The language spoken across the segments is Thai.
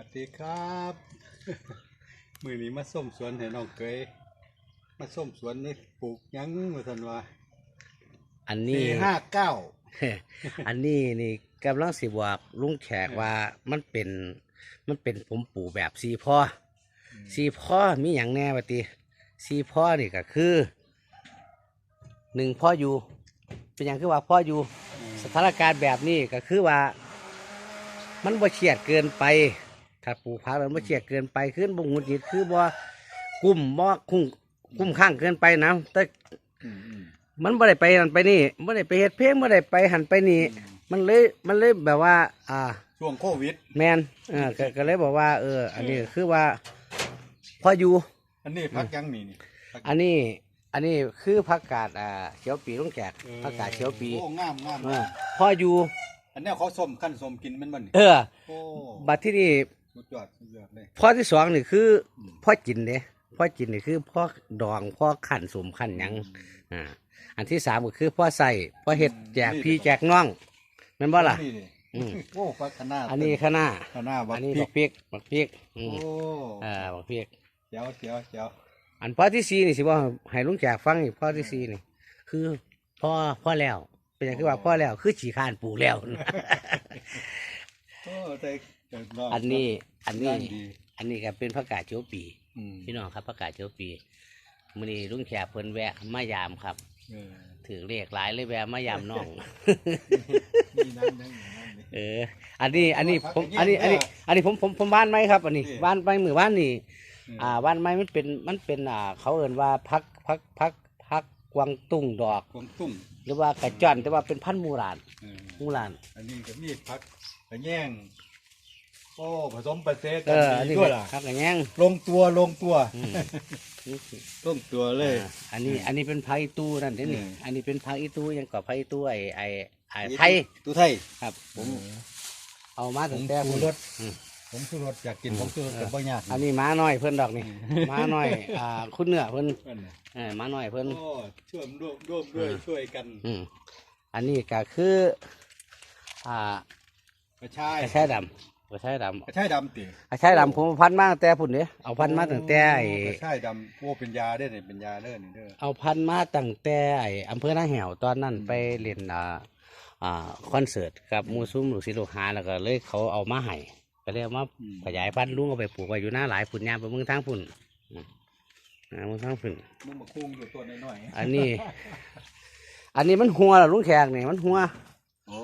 วัสดีครับ มือนี้มาส้มสวนให้น้องเกยมาส้มสวนนี่ปลูกหยังมาสันว่าอันปีนี้ห้า เก้าอันนี้นี่กำลังสิบอกลุงแขกว่ามันเป็นมันเป็นผมปลูกแบบซีพ่อซีพ่อมีอย่างแน่วะติซีพ่อนี่ก็คือหนึ่งพ่ออยู่ เป็นอย่างคือว่าพ่ออยู่ สถานการณ์แบบนี้ก็คือว่า มันบ่เครียดเกินไป ถ้าปลูกผักแล้วบ่เครียดเกินไปขึ้นบ่หงุดหงิดคือบ่กุ้มบ่คุ้มคุ้มข้างเกินไปนะแต่อืมอืมมันบ่ได้ไปหันไปนี่บ่ได้ไปเฮ็ดเพลงบ่ได้ไปหันไปนี่ มันเลยมันเลยแบบว่า อ่า ช่วงโควิด แมนเออก็ก็เลยบอกว่า เออ อันนี้ก็คือว่า พออยู่ อันนี้พักหยังนี่นี่พักอันนี้ อันนี้คือผักกาดอ่าเขียวปีลุงแขกเออผักกาดเขียวปีโอ้งามงามเออพออยู่ อันเนี้ยเขาส้มขั้นส้มกินแมันบ่นี่เออโอ้บัดที่นี่ สุดยอดสุดยอดเลยพอที่สองนี่คืออม พ่อกินเด้พ่อกินนี่คือพ่อดองพ่อขันสมขันหยังอ่าอันที่สามก็คือพ่อใส่พ่อเห็ดแจกพี่แจกน้องแม่นบ่ล่ะ นี่ดิอืม โอ้พักขนาดอันนี้ข้างหน้าขนาดบัอักนนี้พริบักกพริกบักพริกอืโอ้มอ่าบักพริก เจียวเจียวเจียวอันพ่อที่สี่นี่สิว่าให้ลุงแจกฟังอีกพ่อที่สี่นี่ คือพ่อพ่อแล้ว เป็นอย่างที่ว่าพ่อแล้วคือฉีขานปลูกแล้ว โอ้แต่เกิดรบ อันนี้อันนี้งาดีอันนี้ก็เป็นผักกาดเขียวปีอืมพี่น้องครับผักกาดเขียวปีมื้อนี้ลุงแขกเพิ่นแวะมายามครับเออถือเลขหลายเลยแวะมายามน้องนี่นั่นนั่นนั่นนี่เออ อันนี้อันนี้ผมผัอักนกาดนี้อันนี้เนี่ยอันนี้ผมผมผมบ้านไหมครับ อันนี้นี่บ้านไปมือบ้านนี่มอ่าบ้านไม้มันเป็นมันเป็นอ่า เขาเอ่นว่าพักพักพักพักกวางตุ้งดอกกวางตุ้งหรือว่ากระจ่อนแต่ว่าเป็นพันธุ์มูรานเออมูราน อันนี้ก็มีผักกระแยง โอ้ผสมประเสริฐเอกันออันดีนี้ด้วยล่ะพักกระแยงลงตัวลงตัวอืมนี่สิลงตัวเลย อ่าอันนี้อันนี้เป็นไผ่ตู้นั่นเด้นี่อืม อันนี้เป็นไผ่ตู้ยังกับไผ่ตู้ไอ้ไอ้ไอ้ไทยตู้ไทยครับ ผมเออเอามาผตั้มงแต่ชูพุ่น รสอืม ผมชูรสอยากกินอืมผมชูรสเออกับบ่ยากอันนี้ม้าน้อยเพิ่นดอกนี่ม้าน้อยอ่าคุณเนื้อเพิ่นอันน่ะเออม้าน้อยเพิ่นโอ้ช่วยร่วมร่วมด้วยอืมช่วยกันอืมอันนี้ก็คือ อ่า กระชายกระชายดำ กระชายดำกระชายดำติกระชายดำผมเอาพันธุ์มาตั้งแต่พุ่นเด้เอาพันธุ์มาตั้งแต่ไอ้กระชายดำโอ้เป็นยาเด้อนี่เป็นยาเด้อนี่เด้อเอาพันธุ์มาตั้งแต่ไอ้อำเภอหน้าแหวตอนนั้นอืมไปเล่นอ่าอ่าคอนเสิร์ตกับหมูซุ้มลูกศิษย์ลูกหาแล้วก็เลยเขาเอามาให้ก็เลยเอามาอืมขยายพันธุ์ลุงเอาไปปลูกไว้อยู่หน้าหลายพุ่นยามไปเมืองทางพุ่นอืมอ่าเมืองทางพุ่นมึงมาคุ้งอยู่ตัวน้อยๆอันนี้ อันนี้มันหัวล่ะลุงแขกนี่มันหัวโอ้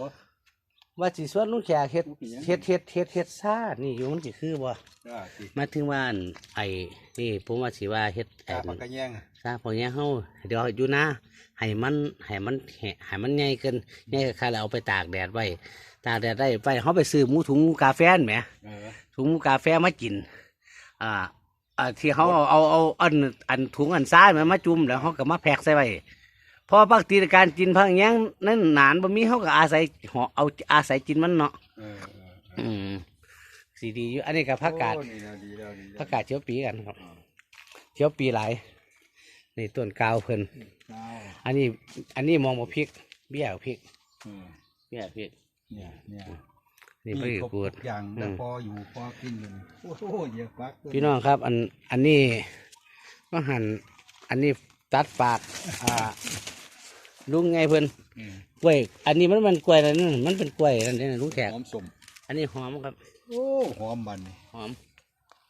ว่าสิส่วนลุงแขกเฮ็ดมันเป็นหยังเฮ็ดเฮ็ดเฮ็ดเฮ็ดซ่านี่อยู่มันสิคือบ่ได้สิหมายถึงว่าอันไอ้นี่ผมว่าสิว่าเฮ็ดไอ้กาปากกระแยงอะซาพวกเนี้ยเฮาเดี๋ยวอยู่นะให้มันให้มันแหให้มันใหญ่เกินใหญ่ค่าแล้วเอาไปตากแดดไว้ ตากแดดได้ไปเฮาไปซื้อหมูถุงกาแฟนั่นแหม เออถุงกาแฟมากิน อ่าอ่าที่เขาเอาเอาเอาอันอันถุงอันซ้ายมามาจุ่มแล้วเขาก็มาแพ็กใส่ไว้ พอปกติการกินพังหยังนั่นหนานบ่มีเขาก็อาศัยห่อเอาอาศัยกินมันเนาะเออเออเอออืมสีดีอยู่อันนี้กับผักกาดโอ้นี่แล้วดีแล้วดีแล้วผักกาดเชียวปีกันครับเชียวปีหลายนี่ต้นกาวเพิ่นเอาอันนี้ อันนี้มองบ่พริก เบี้ยพริกเออเบี้ยพริกเนี่ยเนี่ยนี่พริกครบกูด ทุอย่างอืมแล้วพออยู่พอกินอยู่โอ้โหเยอะฟักพี่น้องครับ อันอันนี้ก็หั่นอันนี้ตัดปากอ่า ลุงไงเพิ่นอืมกล้วย อันนี้มันมันกล้วยอะไรนั่นมันเป็นกล้วยนั่นเองลุงแขกหอมสมอันนี้หอมครับ โอ้หอมบันนี่หอม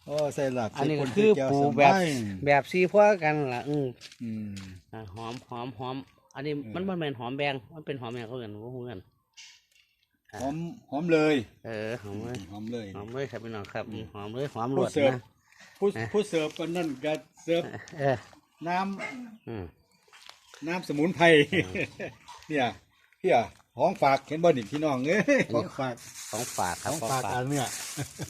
โอ้ใส่หลับอันนี้ก็ใส่คือใส่ปลูแก้วกสแบบมัยแบบซีพัวกันล่ะอืมอืมอ่าหอมหอมหอม อันนี้อืมมันมันเป็นหอมแบงมันเป็นหอมแบงเขาเกันว่าหูกันหอมหอมเลย เออหอมเลยหอมเลยหอมเลยครับพี่น้องครับอืมหอมเลยหอมหลผู้ดเสิร์ฟนะผู้นะผู้เสิร์ฟกันนั่นก็เสิร์ฟเออน้อืมำ น้ำสมุนไพรเนี่ยเพี่ยของฝากเห็นบ่นี่พี่น้องเอ้ยของฝากของฝากคขรับองของฝากฝากอันเนี่ย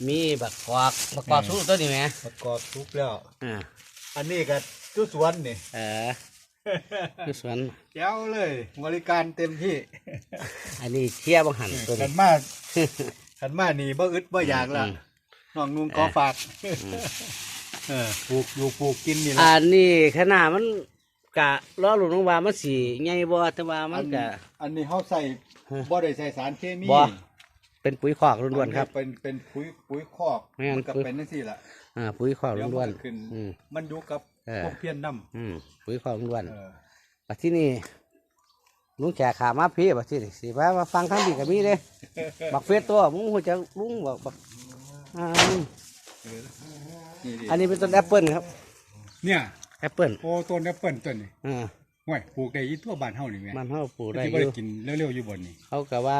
มีบักกอกบักกอกอืมสู้ตัวนี้ไหมประกอบทุกแล้ว อ่าอันนี้ก็ทุสวนนี่เออคือสวนเจ้าเลยบริการเต็มที่อันนี้เชี่ยบังหันตัวขันี้ นมาขันมานี่บ่อึดบ่อยากละอืม น้องนุ่งขอฝากเออปลูกอยู่ปลูกกินนี่ละอันนี้ขนาดมัน กะล้อหลุงว่ามันสีใหญ่บ่แต่ว่ามันกะ อันนี้เขาใส่ฮะบ่ได้ใส่สารเคมีบ่ เป็นปุ๋ยคอกล้วนๆครับ เป็นเป็นปุ๋ยปุ๋ยคอกแม่นมันก็ปุ๋ยเป็นนั่นสิล่ะอ่าปุ๋ยคอกเดี๋ยวล้วนมันขึ้น ๆอืม มันอยู่กับเออ พวกเพี้ยนน้อืมปุ๋ยคอกล้วนำเออๆบัดที่นี่ลุงแขกขามาพี่บัดที่นี่สิพามาฟังทั้งดีกับมีเลยบักเฟสตัวมึงหัวจะลุงบอกบักอ่าเออนี่ดิอันนี้เป็นต้นแอปเปิลครับ เนี่ยแอปเปิลโอ้ต้นแอปเปิ้ลต้นนี่อ่าห่วยปลูกได้ยี่ทั่วบ้านเฮานี่แม่มันเขาปลูกได้ที่อบ่ได้ยู่กินเร็วๆอยู่บนนี่ เขากับว่า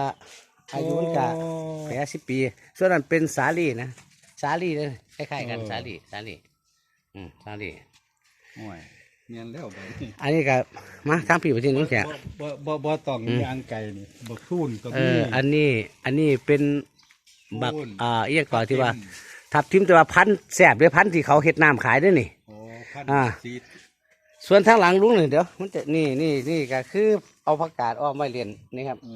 อายุมันกะโอ้ แปดสิบปี ส่วนนั้นเป็นสาลี่นะสาลี่เลยคล้ายๆกันเออสาลี่สาลี่อืมสาลี่ห่วยเนียนแล้วบัดนี้อันนี้ก็มาทางพี่ประเทศลุงแขก บ่บ่บ่ต้องอืมยางไก่นี่บักทูนก็เอมี ออันนี้อันนี้เป็นบักโอ้ยอ่าเอียกก่อนที่ว่าทับทิมแต่ว่าพันธุ์แสบด้วยพันธุ์ที่เขาเฮ็ดน้ำขายด้วยนี่ โอ้ พันอ่า สีส่วนทางหลังลุงนี่เดี๋ยวมันจะนี่นี่นี่ก็คือเอาผักกาดอ้อมไว้เรียนนี่ครับเอ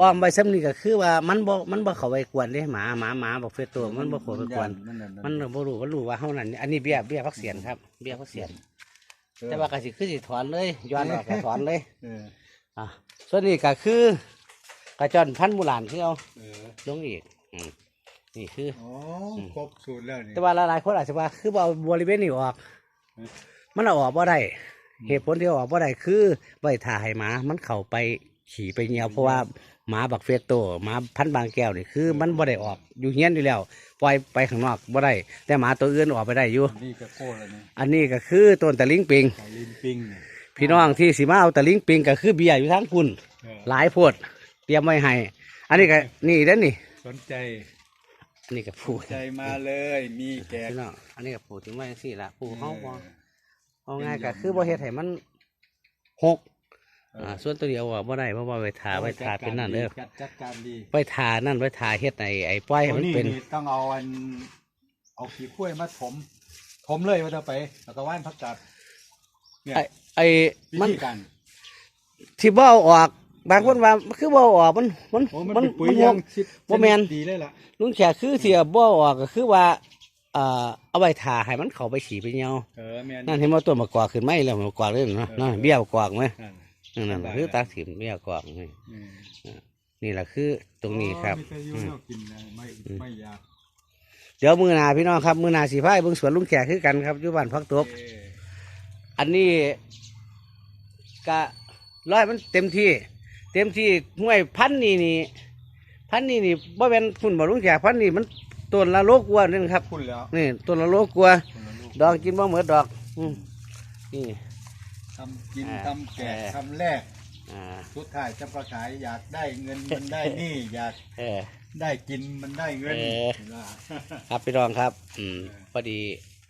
อ้อมไว้ซ้ำนี่ก็คือว่ามันบ่มันบ่เข้าไปกวนเด้หมาหมาหมาบอกเฟซตัวมันบ่เข้าไปกวน มันนั่นมันบ่รู้มันรู้ว่าเฮานั่นอันนี้เบี้ยเบี้ยพักเสียนครับเบี้ยพักเสียนเออแต่ว่าก็สิคือสิถอนเลยย้อนออกก็ถอนเลยเอออะส่วนนี้ก็คือกระจอนพันธุ์โบราณที่เอาเออลงอีกอืมนี่คือ อ๋อครบสูตรแล้วนี่แต่ว่าหลายๆคนอาจจะว่าคือบ่เอาบริเวณนี้ออกเออ มันเอาออกบ่ได้เหตุผลที่เอาออกบ่ได้คือไว้ถ่าให้หมา มันเข้าไปขี่ไปเหี่ยวเพราะว่าหมาบักเฟสโตหมาพันธุ์บางแก้วนี่คือมันบ่ได้ออกอยู่เฮียนอยู่แล้วปล่อยไปข้างนอกบ่ได้แต่หมาตัวอื่นออกไปได้อยู่นี่ก็โก้แล้วนี่อันนี้ก็คือต้นตะลิงปิงไก่ลินปิงนี่พี่น้องที่สิมาเอาตะลิงปิงก็คือเบียร์อยู่ทั้งคุณเออหลายโพดเตรียมไว้ให้อันนี้ก็นี่เด้อนี่สนใจ อันนี้ก็ผูดใจมาเลยมีแกกพี่น้องอันนี้ก็ผูดถึงไว้จังซี่ละผูเฮาบ่ออเอาง่ายก็คือบ่เฮ็ดให้มันหกเอออ่าส่วนตัวเดียวว่าบ่ได้เพราะว่าไว้ทาไว้ทาเป็นนั่นเด้อจัดจัดการดีไว้ทานั่นไว้ทาเฮ็ดไอ้ไอ้ปล่อยให้มันเป็นต้องเอาอันเอาขี้ข้วยมาถม ถมเลยว่าจะไป แล้วก็ว่านพักกัดเนี่ยไอ้ไอ้วิมันธีการที่บ่เอาออก บางคนว่าคือบ่เอาออกมันมันโอ้มันมันเป็นปุ๋ยมันหยากงชิดบ่แม่นดีเลยล่ะลุงแขกคือที่บ่เอาออกก็คือว่าเอ่อเอาไว้ทาให้มันเข้าไปฉี่ไปเหี่ยวเออแม่นนั่นเห็นว่าตัวมะกอกขึ้นไหมแล้วมะกอกเลยเนาะนั่นเบี้ยมะกอกไหมนั่นนั่นนั่นคือตาถิ่มเบี้ยมะกอกนี่อืมนี่แหละคือตรงนี้ครับอ๋อมีแต่อยูแนวกินนะไม่ไม่ยากเดี๋ยวมือหนาพี่น้องครับ มือหนาสีพายเบิ่งสวนลุงแขกคือกันครับอยู่บ้านพักตบเอ้ยอันนี้กะร้อยมันเต็มที่ เต็มที่ห้วยพันธุ์นี่นี่พันธุ์นี่นี่บ่เป็นคุณบ่ลุงแขกพันธุ์นี่มันต้นละโลกว่านี่ครับพูดแล้วนี่ต้นละโลกว่าคนละลูกดอกกินบ่เหมือนดอกอืมนี่ ทำกินอ่า ทำแกะเออทำแลกอ่าสุดท้ายจะประขายอยากได้เงินมันได้นี่ อยากเออ ได้กินมันได้เงินเออ เห็นปะครับพี่รองครับ อืมเออ พอดี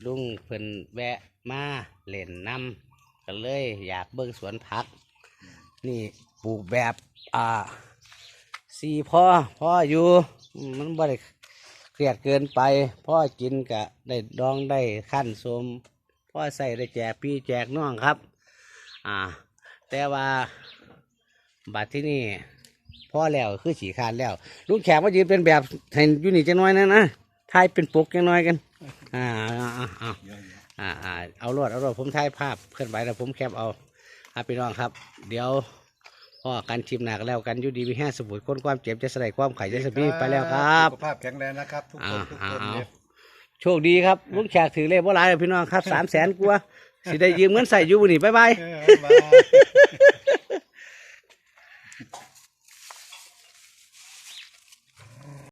ลุงเพิ่นแวะมาเล่นน้ำก็เลยอยากเบิ่งสวนผัก นี่ปลูกแบบ อ่าสี่พ่อพ่ออยู่มันบ่ได้เครียดเกินไป พ่อกินกะได้ดองได้ขั้นสมพ่อใส่ได้แจกพี่แจกน้องครับ อ่า แต่ว่าบัดที่นี่พ่อแล้วคือฉีคร้านแล้วลุงแขกมายืนเป็นแบบให้อยู่นี่จังน้อยนะนะถ่ายเป็นปกจังน้อยกัน อ่าอ่าอ่าอ่าเอาอ่าเอารวดเอารวดผมถ่ายภาพเคลื่อนไหวแล้วผมแคปเอา ครับพี่น้องครับ เดี๋ยวพ่อกันชิมหนักแล้วกันอยุดีมีแห้สมุดคนความเจ็บจะสลายความไข่จะสบีไปแล้วครับสุขภาพแข็งแรงนะครับทุกคนทุกคนอ่าอ่าเนี่ยโชคดีครับลุงแขกถือเลขว่าหลายแล้วพี่น้องครับสามแสนกว่าสิได้ยืมเงินใส่อยู่บ่นี่บ๊ายบายเออบ๊ายบาย